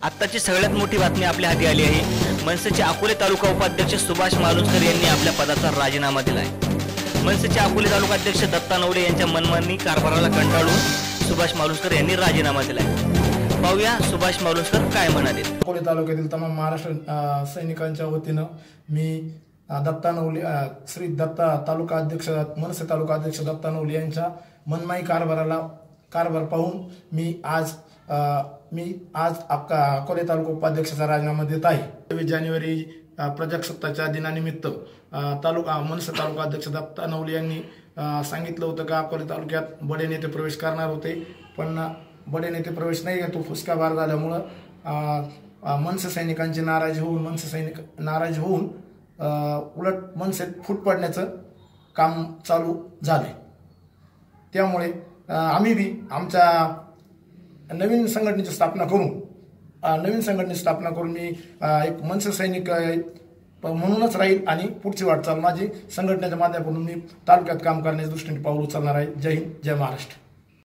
आत्ताची सगळ्यात मोठी बातमी आपल्या हाती आली आहे. मनसेचे अकोले तालुका उपाध्यक्ष सुभाष मालुसकर यांनी आपल्या पदाचा राजीनामा दिला आहे मनसेचे अकोले तालुका अध्यक्ष दत्ता नवले यांच्या मनमानी कारभाराला कंटाळून सुभाष मालुसकर यांनी राजीनामा दिला आहे पाहूया सुभाष मालुसकर काय म्हणाले. अकोले तालुक्यातील तमाम महाराष्ट्र सैनिकांच्या वतीनं मी दत्ता नवले श्री दत्ता तालुका अध्यक्ष मनसे तालुका अध्यक्ष दत्ता नवले यांच्या मनमाई कारभाराला कारभार पाहून मी आज मी आज अक्का अकोले तालुका उपाध्यक्षाचा राजीनामा देत आहे. सव्वीस जानेवारी प्रजासत्ताच्या दिनानिमित्त तालुका मनसे तालुका अध्यक्ष दत्ता नवले यांनी सांगितलं होतं का अकोले तालुक्यात बडे नेते प्रवेश करणार होते. पण बडे नेते प्रवेश नाही तो फुसका बार झाल्यामुळं मनस मनसे सैनिकांची नाराजी होऊन मनसे सैनिक नाराज होऊन उलट मनसेत फूट पडण्याचं काम चालू झाले त्यामुळे आम्ही बी आमच्या नवीन संघटनेची स्थापना करून नवीन संघटनेची स्थापना करून मी एक मनसे सैनिक म्हणूनच राहील आणि पुढची वाटचाल माझी संघटनेच्या माध्यमातून मी तालुक्यात काम करण्याच्या दृष्टीने पाऊल उचलणार आहे. जय हिंद जय महाराष्ट्र.